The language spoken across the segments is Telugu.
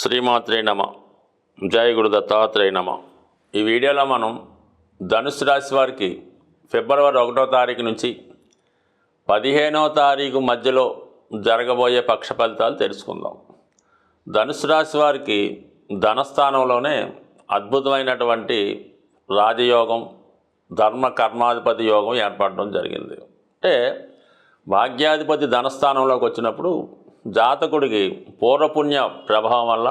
శ్రీమాత్రే నమ. జయ గురు దత్తాత్రేయ నమ. ఈ వీడియోలో మనం ధనుసు రాశి వారికి ఫిబ్రవరి ఒకటో తారీఖు నుంచి పదిహేనో తారీఖు మధ్యలో జరగబోయే పక్ష ఫలితాలు తెలుసుకుందాం. ధనుసు రాశి వారికి ధనస్థానంలోనే అద్భుతమైనటువంటి రాజయోగం ధర్మ కర్మాధిపతి యోగం ఏర్పడడం జరిగింది. అంటే భాగ్యాధిపతి ధనస్థానంలోకి వచ్చినప్పుడు జాతకుడికి పూర్వపుణ్య ప్రభావం వల్ల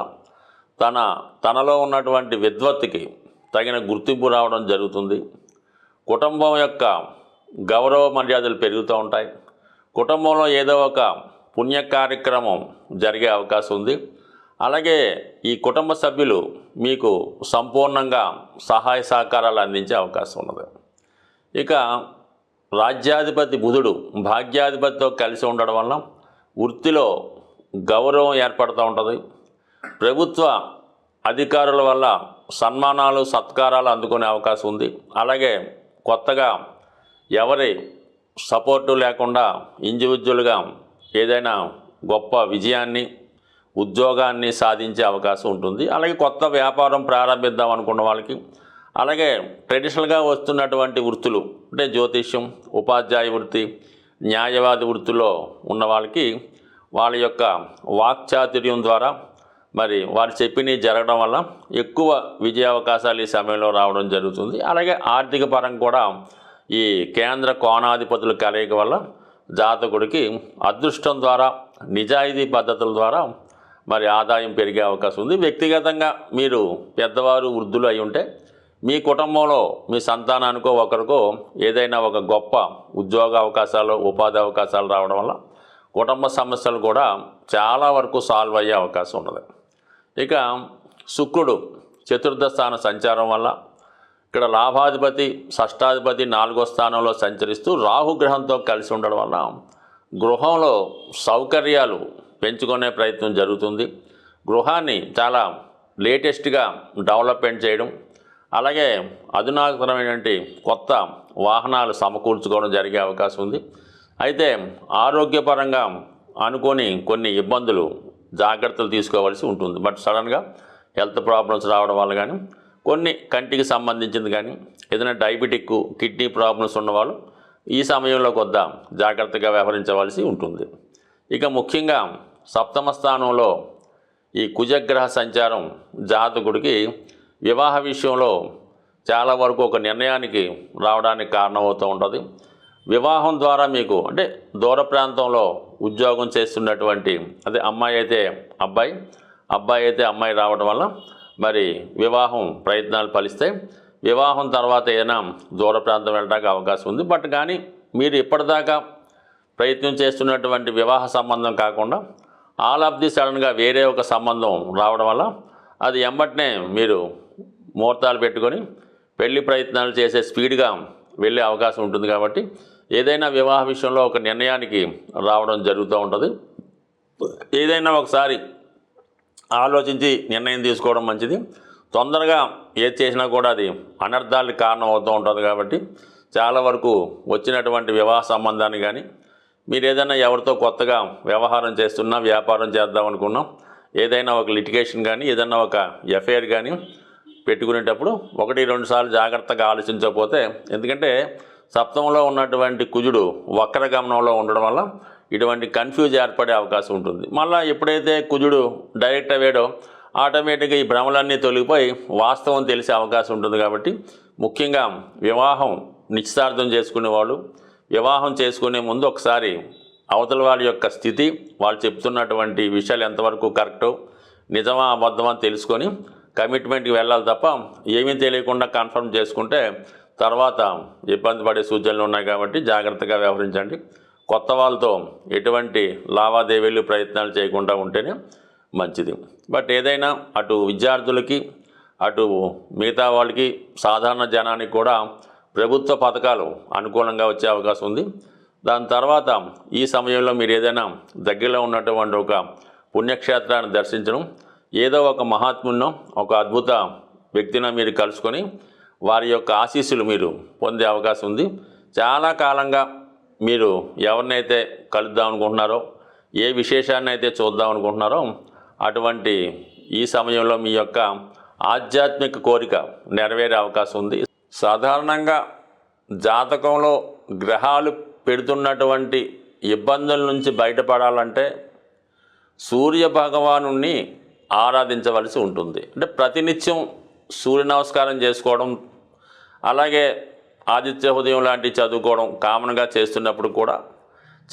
తన తనలో ఉన్నటువంటి విద్వత్తుకి తగిన గుర్తింపు రావడం జరుగుతుంది. కుటుంబం యొక్క గౌరవ మర్యాదలు పెరుగుతూ ఉంటాయి. కుటుంబంలో ఏదో ఒక పుణ్య కార్యక్రమం జరిగే అవకాశం ఉంది. అలాగే ఈ కుటుంబ సభ్యులు మీకు సంపూర్ణంగా సహాయ సహకారాలు అందించే అవకాశం ఉన్నది. ఇక రాజ్యాధిపతి బుధుడు భాగ్యాధిపతితో కలిసి ఉండడం వల్ల వృత్తిలో గౌరవం ఏర్పడుతూ ఉంటుంది. ప్రభుత్వ అధికారుల వల్ల సన్మానాలు సత్కారాలు అందుకునే అవకాశం ఉంది. అలాగే కొత్తగా ఎవరి సపోర్టు లేకుండా ఇండివిజువల్గా ఏదైనా గొప్ప విజయాన్ని ఉద్యోగాన్ని సాధించే అవకాశం ఉంటుంది. అలాగే కొత్త వ్యాపారం ప్రారంభిద్దాం అనుకున్న వాళ్ళకి అలాగే ట్రెడిషనల్గా వస్తున్నటువంటి వృత్తులు అంటే జ్యోతిష్యం ఉపాధ్యాయ వృత్తి న్యాయవాది వృత్తిలో ఉన్న వాళ్ళకి వాళ్ళ యొక్క వాక్చాతుర్యం ద్వారా మరి వారు చెప్పినవి జరగడం వల్ల ఎక్కువ విజయ అవకాశాలు ఈ సమయంలో రావడం జరుగుతుంది. అలాగే ఆర్థిక పరంగా కూడా ఈ కేంద్ర కోణాధిపతుల కలయిక వల్ల జాతకుడికి అదృష్టం ద్వారా నిజాయితీ పద్ధతుల ద్వారా మరి ఆదాయం పెరిగే అవకాశం ఉంది. వ్యక్తిగతంగా మీరు పెద్దవారు వృద్ధులు అయి ఉంటే మీ కుటుంబంలో మీ సంతానానికో ఒకరికో ఏదైనా ఒక గొప్ప ఉద్యోగ అవకాశాలు ఉపాధి అవకాశాలు రావడం వల్ల కుటుంబ సమస్యలు కూడా చాలా వరకు సాల్వ్ అయ్యే అవకాశం ఉన్నది. ఇక శుక్రుడు చతుర్థ స్థాన సంచారం వల్ల ఇక్కడ లాభాధిపతి షష్టాధిపతి నాలుగో స్థానంలో సంచరిస్తూ రాహుగ్రహంతో కలిసి ఉండడం వల్ల గృహంలో సౌకర్యాలు పెంచుకునే ప్రయత్నం జరుగుతుంది. గృహాన్ని చాలా లేటెస్ట్గా డెవలప్మెంట్ చేయడం అలాగే అధునాతనమైనటువంటి కొత్త వాహనాలు సమకూర్చుకోవడం జరిగే అవకాశం ఉంది. అయితే ఆరోగ్యపరంగా అనుకొని కొన్ని ఇబ్బందులు జాగ్రత్తలు తీసుకోవాల్సి ఉంటుంది. బట్ సడన్గా హెల్త్ ప్రాబ్లమ్స్ రావడం వల్ల కానీ కొన్ని కంటికి సంబంధించింది కానీ ఏదైనా డయాబెటిక్ కిడ్నీ ప్రాబ్లమ్స్ ఉన్నవాళ్ళు ఈ సమయంలో కొద్ద జాగ్రత్తగా వ్యవహరించవలసి ఉంటుంది. ఇక ముఖ్యంగా సప్తమ స్థానంలో ఈ కుజగ్రహ సంచారం జాతకుడికి వివాహ విషయంలో చాలా వరకు ఒక నిర్ణయానికి రావడానికి కారణమవుతూ ఉంటుంది. వివాహం ద్వారా మీకు అంటే దూర ప్రాంతంలో ఉద్యోగం చేస్తున్నటువంటి అదే అమ్మాయి అయితే అబ్బాయి అబ్బాయి అయితే అమ్మాయి రావడం వల్ల మరి వివాహం ప్రయత్నాలు ఫలిస్తాయి. వివాహం తర్వాత ఏదైనా దూర ప్రాంతం వెళ్ళడానికి అవకాశం ఉంది. బట్ కానీ మీరు ఇప్పటిదాకా ప్రయత్నం చేస్తున్నటువంటి వివాహ సంబంధం కాకుండా ఆల్ ఆఫ్ ది సడన్గా వేరే ఒక సంబంధం రావడం వల్ల అది ఎంబట్నే మీరు ముహూర్తాలు పెట్టుకొని పెళ్ళి ప్రయత్నాలు చేసే స్పీడ్గా వెళ్ళే అవకాశం ఉంటుంది కాబట్టి ఏదైనా వివాహ విషయంలో ఒక నిర్ణయానికి రావడం జరుగుతూ ఉంటుంది. ఏదైనా ఒకసారి ఆలోచించి నిర్ణయం తీసుకోవడం మంచిది. తొందరగా ఏది చేసినా కూడా అది అనర్థాలకు కారణం అవుతూ ఉంటుంది కాబట్టి చాలా వరకు వచ్చినటువంటి వివాహ సంబంధాన్ని కానీ మీరు ఏదైనా ఎవరితో కొత్తగా వ్యవహారం చేస్తున్నా వ్యాపారం చేద్దాం అనుకున్నాం ఏదైనా ఒక లిటిగేషన్ కానీ ఏదైనా ఒక ఎఫ్ఐఆర్ కానీ పెట్టుకునేటప్పుడు ఒకటి రెండు సార్లు జాగ్రత్తగా ఆలోచించకపోతే ఎందుకంటే సప్తంలో ఉన్నటువంటి కుజుడు వక్ర గమనంలో ఉండడం వల్ల ఇటువంటి కన్ఫ్యూజ్ ఏర్పడే అవకాశం ఉంటుంది. మళ్ళీ ఎప్పుడైతే కుజుడు డైరెక్ట్ అయ్యాడో ఆటోమేటిక్గా ఈ భ్రమలన్నీ తొలగిపోయి వాస్తవం తెలిసే అవకాశం ఉంటుంది కాబట్టి ముఖ్యంగా వివాహం నిశ్చితార్థం చేసుకునే వాళ్ళు వివాహం చేసుకునే ముందు ఒకసారి అవతల వాళ్ళ యొక్క స్థితి వాళ్ళు చెప్తున్నటువంటి విషయాలు ఎంతవరకు కరెక్టో నిజమా అబద్ధమా తెలుసుకొని కమిట్మెంట్కి వెళ్ళాలి తప్ప ఏమీ తెలియకుండా కన్ఫర్మ్ చేసుకుంటే తర్వాత ఇబ్బంది పడే సూచనలు ఉన్నాయి కాబట్టి జాగ్రత్తగా వ్యవహరించండి. కొత్త వాళ్ళతో ఎటువంటి లావాదేవీలు ప్రయత్నాలు చేయకుండా ఉంటేనే మంచిది. బట్ ఏదైనా అటు విద్యార్థులకి అటు మిగతా వాళ్ళకి సాధారణ జనానికి కూడా ప్రభుత్వ పథకాలు అనుకూలంగా వచ్చే అవకాశం ఉంది. దాని తర్వాత ఈ సమయంలో మీరు ఏదైనా దగ్గరలో ఉన్నటువంటి ఒక పుణ్యక్షేత్రాన్ని దర్శించడం ఏదో ఒక మహాత్మున్నో ఒక అద్భుత వ్యక్తిన మీరు కలుసుకొని వారి యొక్క ఆశీస్సులు మీరు పొందే అవకాశం ఉంది. చాలా కాలంగా మీరు ఎవరినైతే కలుద్దాం అనుకుంటున్నారో ఏ విశేషాన్ని అయితే చూద్దాం అనుకుంటున్నారో అటువంటి ఈ సమయంలో మీ యొక్క ఆధ్యాత్మిక కోరిక నెరవేరే అవకాశం ఉంది. సాధారణంగా జాతకంలో గ్రహాలు పెడుతున్నటువంటి ఇబ్బందుల నుంచి బయటపడాలంటే సూర్య భగవాను ఆరాధించవలసి ఉంటుంది. అంటే ప్రతినిత్యం సూర్య నమస్కారం చేసుకోవడం అలాగే ఆదిత్య ఉదయం లాంటివి చదువుకోవడం కామన్గా చేస్తున్నప్పుడు కూడా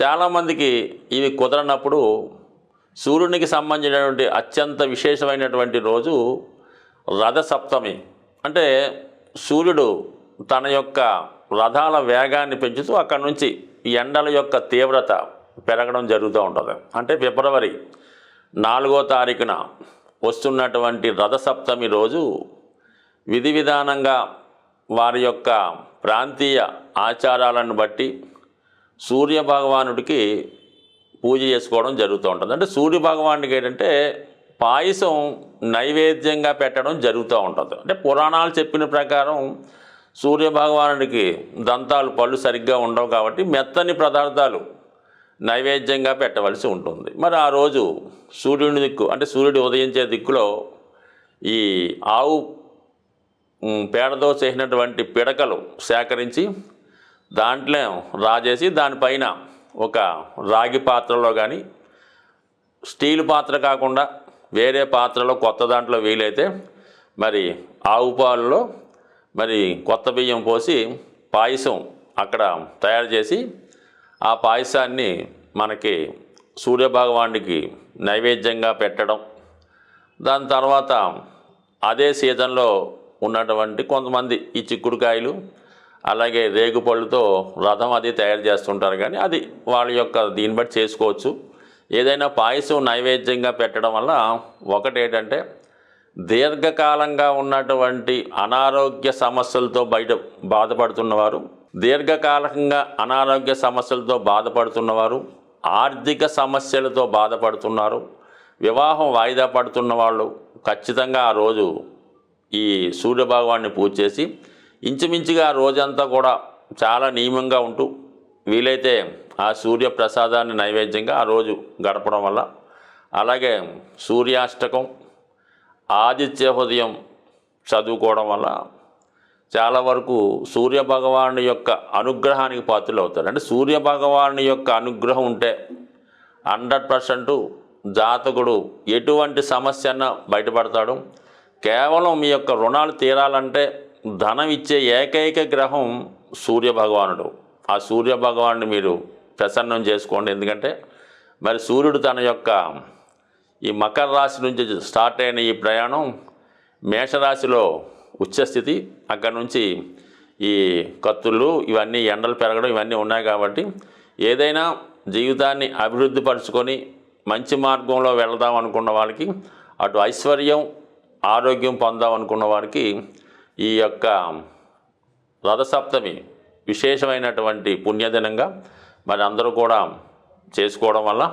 చాలామందికి ఇవి కుదరనప్పుడు సూర్యునికి సంబంధించినటువంటి అత్యంత విశేషమైనటువంటి రోజు రథసప్తమి. అంటే సూర్యుడు తన యొక్క రథాల వేగాన్ని పెంచుతూ అక్కడి నుంచి ఎండల యొక్క తీవ్రత పెరగడం జరుగుతూ ఉంటుంది. అంటే ఫిబ్రవరి నాలుగో తారీఖున వస్తున్నటువంటి రథసప్తమి రోజు విధి విధానంగా వారి యొక్క ప్రాంతీయ ఆచారాలను బట్టి సూర్య భగవానుడికి పూజ చేసుకోవడం జరుగుతూ ఉంటుంది. అంటే సూర్య భగవానుడికి ఏంటంటే పాయసం నైవేద్యంగా పెట్టడం జరుగుతూ ఉంటుంది. అంటే పురాణాలు చెప్పిన ప్రకారం సూర్య భగవానుడికి దంతాలు పళ్ళు సరిగ్గా ఉండవు కాబట్టి మెత్తని పదార్థాలు నైవేద్యంగా పెట్టవలసి ఉంటుంది. మరి ఆ రోజు సూర్యుని దిక్కు అంటే సూర్యుడు ఉదయించే దిక్కులో ఈ ఆవు పేడతో చేసినటువంటి పిడకలు సేకరించి దాంట్లో రాజేసి దానిపైన ఒక రాగి పాత్రలో కానీ స్టీల్ పాత్ర కాకుండా వేరే పాత్రలో కొత్త దాంట్లో వీలైతే మరి ఆవు పాలలో మరి కొత్త బియ్యం పోసి పాయసం అక్కడ తయారు చేసి ఆ పాయసాన్ని మనకి సూర్యభగవానుడికి నైవేద్యంగా పెట్టడం దాని తర్వాత అదే సీజన్లో ఉన్నటువంటి కొంతమంది ఈ చిక్కుడుకాయలు అలాగే రేగుపళ్ళుతో రథం అది తయారు చేస్తుంటారు. కానీ అది వాళ్ళ యొక్క దీన్ని బట్టి చేసుకోవచ్చు. ఏదైనా పాయసం నైవేద్యంగా పెట్టడం వల్ల ఒకటేంటంటే దీర్ఘకాలంగా ఉన్నటువంటి అనారోగ్య సమస్యలతో బయట బాధపడుతున్నవారు దీర్ఘకాలంగా అనారోగ్య సమస్యలతో బాధపడుతున్నవారు ఆర్థిక సమస్యలతో బాధపడుతున్నారు వివాహం వాయిదా పడుతున్న వాళ్ళు ఖచ్చితంగా ఆ రోజు ఈ సూర్యభగవాన్ని పూజ చేసి ఇంచుమించుగా ఆ రోజంతా కూడా చాలా నియమంగా ఉంటూ వీలైతే ఆ సూర్య ప్రసాదాన్ని నైవేద్యంగా ఆ రోజు గడపడం వల్ల. అలాగే సూర్యాష్టకం ఆదిత్య హృదయం చదువుకోవడం వల్ల చాలా వరకు సూర్య భగవాను యొక్క అనుగ్రహానికి పాత్రలు అవుతారు అంటే సూర్యభగవాను యొక్క అనుగ్రహం ఉంటే హండ్రెడ్ పర్సెంట్ జాతకుడు ఎటువంటి సమస్యన బయటపడతాడు. కేవలం మీ యొక్క రుణాలు తీరాలంటే ధనం ఇచ్చే ఏకైక గ్రహం సూర్య భగవానుడు ఆ సూర్యభగవానుని మీరు ప్రసన్నం చేసుకోండి. ఎందుకంటే మరి సూర్యుడు తన యొక్క ఈ మకర రాశి నుంచి స్టార్ట్ అయిన ఈ ప్రయాణం మేషరాశిలో ఉచ్చస్థితి అక్కడ నుంచి ఈ కత్తులు ఇవన్నీ ఎండలు పెరగడం ఇవన్నీ ఉన్నాయి కాబట్టి ఏదైనా జీవితాన్ని అభివృద్ధి పరుచుకొని మంచి మార్గంలో వెళదాం అనుకున్న వాళ్ళకి అటు ఐశ్వర్యం ఆరోగ్యం పొందాం అనుకున్న వారికి ఈ యొక్క రథసప్తమి విశేషమైనటువంటి పుణ్యదినంగా మరి అందరూ కూడా చేసుకోవడం వల్ల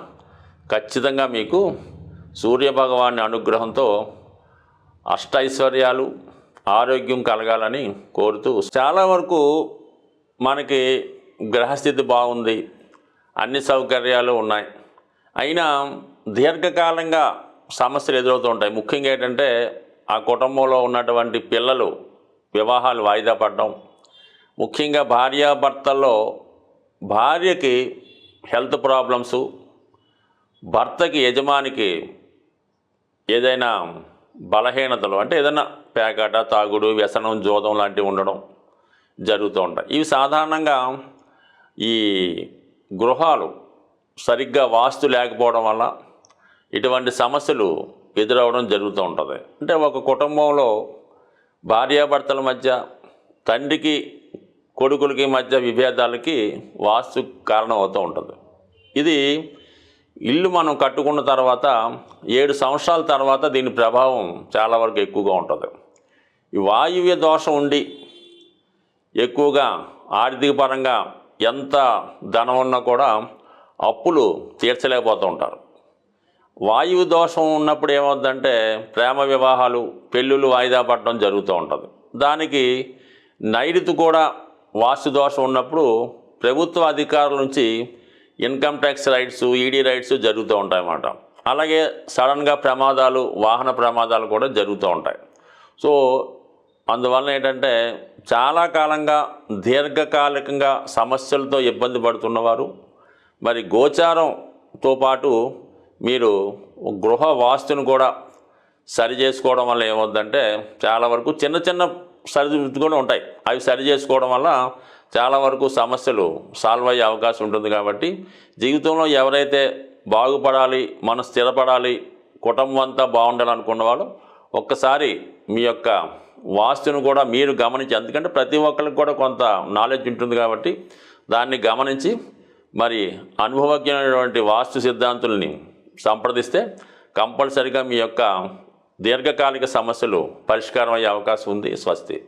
ఖచ్చితంగా మీకు సూర్యభగవాని అనుగ్రహంతో అష్టైశ్వర్యాలు ఆరోగ్యం కలగాలని కోరుతూ చాలా వరకు మనకి గ్రహస్థితి బాగుంది. అన్ని సౌకర్యాలు ఉన్నాయి. అయినా దీర్ఘకాలంగా సమస్యలు ఎదురవుతూ ఉంటాయి. ముఖ్యంగా ఏంటంటే ఆ కుటుంబంలో ఉన్నటువంటి పిల్లలు వివాహాలు వాయిదా పడడం. ముఖ్యంగా భార్యాభర్తల్లో భార్యకి హెల్త్ ప్రాబ్లమ్స్ భర్తకి యజమానికి ఏదైనా బలహీనతలు అంటే ఏదైనా పేకాట తాగుడు వ్యసనం జోదం లాంటివి ఉండడం జరుగుతూ ఉంటాయి. ఇవి సాధారణంగా ఈ గృహాలు సరిగ్గా వాస్తు లేకపోవడం వల్ల ఇటువంటి సమస్యలు ఎదురవడం జరుగుతూ ఉంటుంది. అంటే ఒక కుటుంబంలో భార్యాభర్తల మధ్య తండ్రికి కొడుకులకి మధ్య విభేదాలకి వాస్తు కారణం అవుతూ ఉంటుంది. ఇది ఇల్లు మనం కట్టుకున్న తర్వాత ఏడు సంవత్సరాల తర్వాత దీని ప్రభావం చాలా వరకు ఎక్కువగా ఉంటుంది. ఈ వాయువ్య దోషం ఉండి ఎక్కువగా ఆర్థిక పరంగా ఎంత ధనం ఉన్నా కూడా అప్పులు తీర్చలేకపోతూ ఉంటారు. వాయువు దోషం ఉన్నప్పుడు ఏమవుతుందంటే ప్రేమ వివాహాలు పెళ్ళిళ్ళు వాయిదా పడడం జరుగుతూ ఉంటుంది. దానికి నైరుతి కూడా వాస్తు దోషం ఉన్నప్పుడు ప్రభుత్వ అధికారుల నుంచి income tax raids ED raids జరుగుతూ ఉంటాయన్నమాట అలాగే సడన్గా ప్రమాదాలు వాహన ప్రమాదాలు కూడా జరుగుతూ ఉంటాయి. సో అందువల్ల ఏంటంటే చాలా కాలంగా దీర్ఘకాలికంగా సమస్యలతో ఇబ్బంది పడుతున్నవారు మరి గోచారంతో పాటు మీరు గృహ వాస్తును కూడా సరి చేసుకోవడం వల్ల ఏమవుతుందంటే చాలా వరకు చిన్న చిన్న సరి కూడా ఉంటాయి. అవి సరి చేసుకోవడం వల్ల చాలా వరకు సమస్యలు సాల్వ్ అయ్యే అవకాశం ఉంటుంది కాబట్టి జీవితంలో ఎవరైతే బాగుపడాలి మనం స్థిరపడాలి కుటుంబం అంతా బాగుండాలనుకున్న వాళ్ళు ఒక్కసారి మీ యొక్క వాస్తును కూడా మీరు గమనించి ఎందుకంటే ప్రతి ఒక్కరికి కూడా కొంత నాలెడ్జ్ ఉంటుంది కాబట్టి దాన్ని గమనించి మరి అనుభవజ్ఞమైనటువంటి వాస్తు సిద్ధాంతుల్ని సంప్రదిస్తే కంపల్సరిగా మీ యొక్క దీర్ఘకాలిక సమస్యలు పరిష్కారం అయ్యే అవకాశం ఉంది. స్వస్తి.